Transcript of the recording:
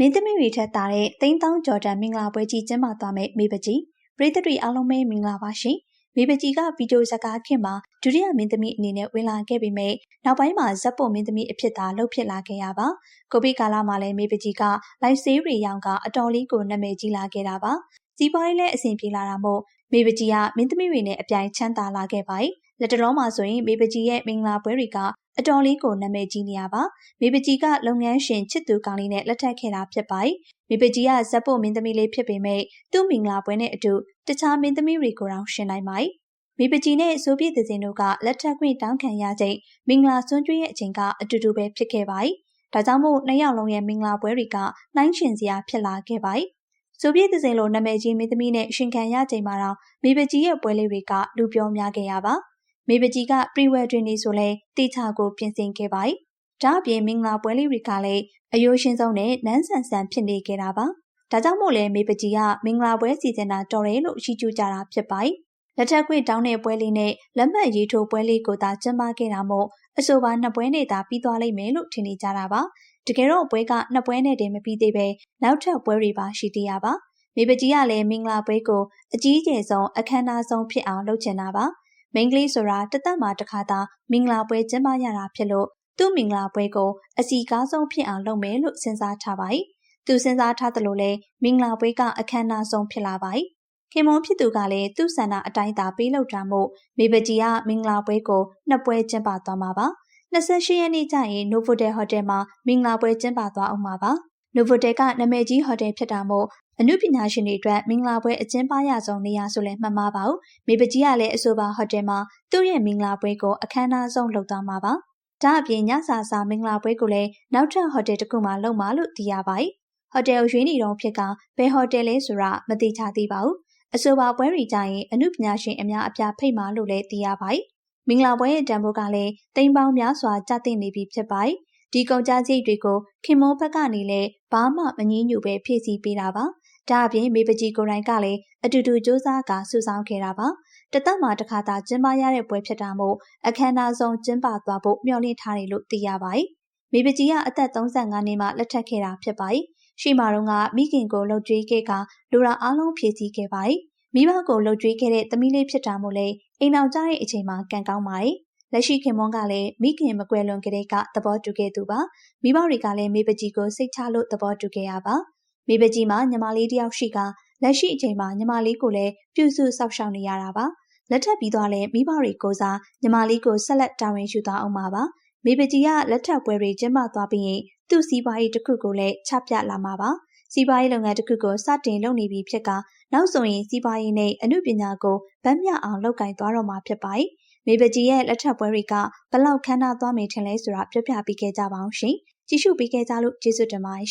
မင်းသမီးတွေထက်တာတဲ့တိန်းတောင်းဂျော်ဒန်မင်္ဂလာပွဲကြီးကျင်းပသွားမယ့်မေပကြီးပရိသတ်တွေအားလုံးပဲမင်္ဂလာပါရှင်မေပကြီးကဗီဒီယိုဇာကားခင်မှာဒုတိယမင်းသမီးအနေနဲ့ဝင်လာခဲ့ပေမဲ့နောက်ပိုင်းမှာဇက်ပိုမင်းသမီးအဖြစ်သာလှုပ်ဖြစ်လာခဲ့ရပါကိုဗစ်ကာလမှာလည်းမေပကြီးကလိုက်ဆေးတွေရောင်းကအတော်လေးကိုနာမည်ကြီးလာခဲ့တာပါစီးပွားရေးလည်းအဆင်ပြေလာတာမို့မေပကြီးကမင်းသမီးတွေနဲ့အပြိုင်ချမ်းသာလာခဲ့ပါတယ် လက်တလုံးမှာဆိုရင်မေပကြီးရဲ့မင်္ဂလာပွဲတွေကအတော်လေးကိုနာမည်ကြီးနေရပါမေပကြီးကလုပ်ငန်းရှင်ချစ်သူကောင်းလေးနဲ့လက်ထပ်ခဲ့တာဖြစ်ပါတယ်မေပကြီးကဇက်ဖို့မင်းသမီးလေးဖြစ်ပေမဲ့သူ့မင်္ဂလာပွဲနဲ့အတူတခြားမင်းသမီးတွေကိုတောင်ရှင်နိုင်ပါတယ်မေပကြီးနဲ့ဆိုပြည့်သစင်တို့ကလက်ထပ်ခွင့်တောင်းခံရချိန်မင်္ဂလာဆွန်းကျွေးရဲ့အချိန်ကအတူတူပဲဖြစ်ခဲ့ပါတယ်ဒါကြောင့်မို့နှစ်ယောက်လုံးရဲ့မင်္ဂလာပွဲတွေကနှိုင်းရှင်စရာဖြစ်လာခဲ့ပါတယ်ဆိုပြည့်သစင်လိုနာမည်ကြီးမင်းသမီးနဲ့ရှင်ခံရချိန်မှာတော့မေပကြီးရဲ့ပွဲလေးတွေကလူပြောများခဲ့ရပါ မေပကြီးကပရီဝယ်တွင်နေဆိုလဲတေချာကိုပြင်ဆင်ခဲ့ပါတယ်။ဒါအပြင်မင်္ဂလာပွဲလေးတွေကလည်းအယိုးရှင်းဆုံးနဲ့နန်းဆန်ဆန်ဖြစ်နေခဲ့တာပါ။ဒါကြောင့်မို့လဲမေပကြီးကမင်္ဂလာပွဲစီစဉ်တာတော်တယ်လို့ရှိကျူးကြတာဖြစ်ပါတယ်။လက်ထက်ခွင့်တောင်းတဲ့ပွဲလေးနဲ့လက်မှတ်ရေးထိုးပွဲလေးကိုသာကျင်းပခဲ့တာမို့အဆိုပါနှစ်ပွဲနဲ့သာပြီးသွားလိမ့်မယ်လို့ထင်နေကြတာပါ။တကယ်တော့ပွဲကနှစ်ပွဲနဲ့တည်းမပြီးသေးပဲနောက်ထပ်ပွဲတွေပါရှိသေးရပါ။မေပကြီးကလည်းမင်္ဂလာပွဲကိုအကြီးကျယ်ဆုံးအခမ်းအနားဆုံးဖြစ်အောင်လုပ်ချင်တာပါ။ မိန်းကလေးဆိုတာတသက်မှာတစ်ခါသာမင်္ဂလာပွဲကျင်းပရတာဖြစ်လို့သူ့မင်္ဂလာပွဲကိုအစီကားဆုံးဖြစ်အောင်လုပ်မယ်လို့စဉ်းစားထားပါတယ်။သူစဉ်းစားထားသလိုလဲမင်္ဂလာပွဲကအခမ်းအနားဆုံးဖြစ်လာပါတယ်။ခင်မွန်ဖြစ်သူကလည်းသူ့ဆန္ဒအတိုင်းသာပေးလုပ်တာမို့မေပကြီးကမင်္ဂလာပွဲကိုနှစ်ပွဲကျင်းပသွားမှာပါ။28ရက်နေ့ကျရင် Novotel Hotel မှာမင်္ဂလာပွဲကျင်းပသွားအောင်ပါပါ။ Novotel ကနာမည်ကြီးဟိုတယ်ဖြစ်တာမို့အမှုပညာရှင်တွေအတွက်မင်္ဂလာပွဲအကျဉ်းပရဆုံးနေရာဆိုလည်းမှတ်မှားပါဘူး။မိပကြီးကလည်းအဆိုပါဟိုတယ်မှာသူ့ရဲ့မင်္ဂလာပွဲကိုအခမ်းအနားဆုံးလုပ်သွားမှာပါ။ဒါအပြင်ညစာစာမင်္ဂလာပွဲကိုလည်းနောက်ထပ်ဟိုတယ်တစ်ခုမှလုပ်မှာလို့သိရပါတယ်။ဟိုတယ်ရွေးနေတော့ဖြစ်ကဘယ်ဟိုတယ်လဲဆိုတာမသိချသေးပါဘူး။အဆိုပါပွဲတွေကြရင်အမှုပညာရှင်အများအပြားဖိတ်မှာလို့လည်းသိရပါတယ်။မင်္ဂလာပွဲရဲ့တန်ဖိုးကလည်းတိမ်ပေါင်းများစွာကျသိနေပြီဖြစ်ပါတယ်။ ဒီကုန်ကြစည်တွေကိုခင်မိုးဘက်ကနေလည်းဘာမှမငြင်းညူပဲဖြည့်ဆည်းပေးတာပါဒါအပြင်မေပကြီးကိုယ်တိုင်ကလည်းအတူတူစူးစမ်းကစုဆောင်းခဲ့တာပါတသက်မှာတစ်ခါသာကျင်းပရတဲ့ပွဲဖြစ်တာမို့အခမ်းအနားဆုံးကျင်းပသွားဖို့မျှော်လင့်ထားတယ်လို့သိရပါတယ်မေပကြီးကအသက်35နှစ်မှလက်ထပ်ခဲ့တာဖြစ်ပါတယ်ရှိမာတော့ကမိခင်ကိုလှုပ်ကြွေးခဲ့ကလူရာအားလုံးဖြည့်ဆည်းခဲ့ပါတယ်မိဘကိုလှုပ်ကြွေးခဲ့တဲ့သမီးလေးဖြစ်တာမို့လေအိမ်အောင်ကြတဲ့အချိန်မှာကံကောင်းပါတယ် လက်ရှိခင်မွန်းကလည်းမိခင်မကွယ်လွန်ကလေးကသဘောတူခဲ့သူပါမိဘတွေကလည်းမေပကြီးကိုစိတ်ချလို့သဘောတူခဲ့ရပါမိဘကြီးမှာညီမလေးတယောက်ရှိကလက်ရှိအချိန်မှာညီမလေးကိုလည်းပြုစုစောင့်ရှောက်နေရတာပါလက်ထပ်ပြီးသွားလဲမိဘတွေကိုစားညီမလေးကိုဆက်လက်တာဝန်ယူသွားအောင်ပါပါမိဘကြီးကလက်ထပ်ပွဲတွေကျင်းပသွားပြီးရင်သူ့စီးပွားရေးတစ်ခုကိုလည်းချပြလာမှာပါစီးပွားရေးလုပ်ငန်းတစ်ခုကိုစတင်လုပ်နေပြီဖြစ်ကနောက်ဆိုရင်စီးပွားရေးနဲ့အမှုပညာကိုဗန်းမြအောင်လုပ်ကင်သွားတော့မှာဖြစ်ပါတယ် မေပကြီးရဲ့လက်ထပ်ပွဲတွေကဘလောက်ခမ်းနားသွားမယ်ထင်လဲဆိုတာပြောပြပေးခဲ့ကြပါအောင်ရှင်ကြည့်ရှုပေးခဲ့ကြလို့ကျေးဇူးတင်ပါတယ်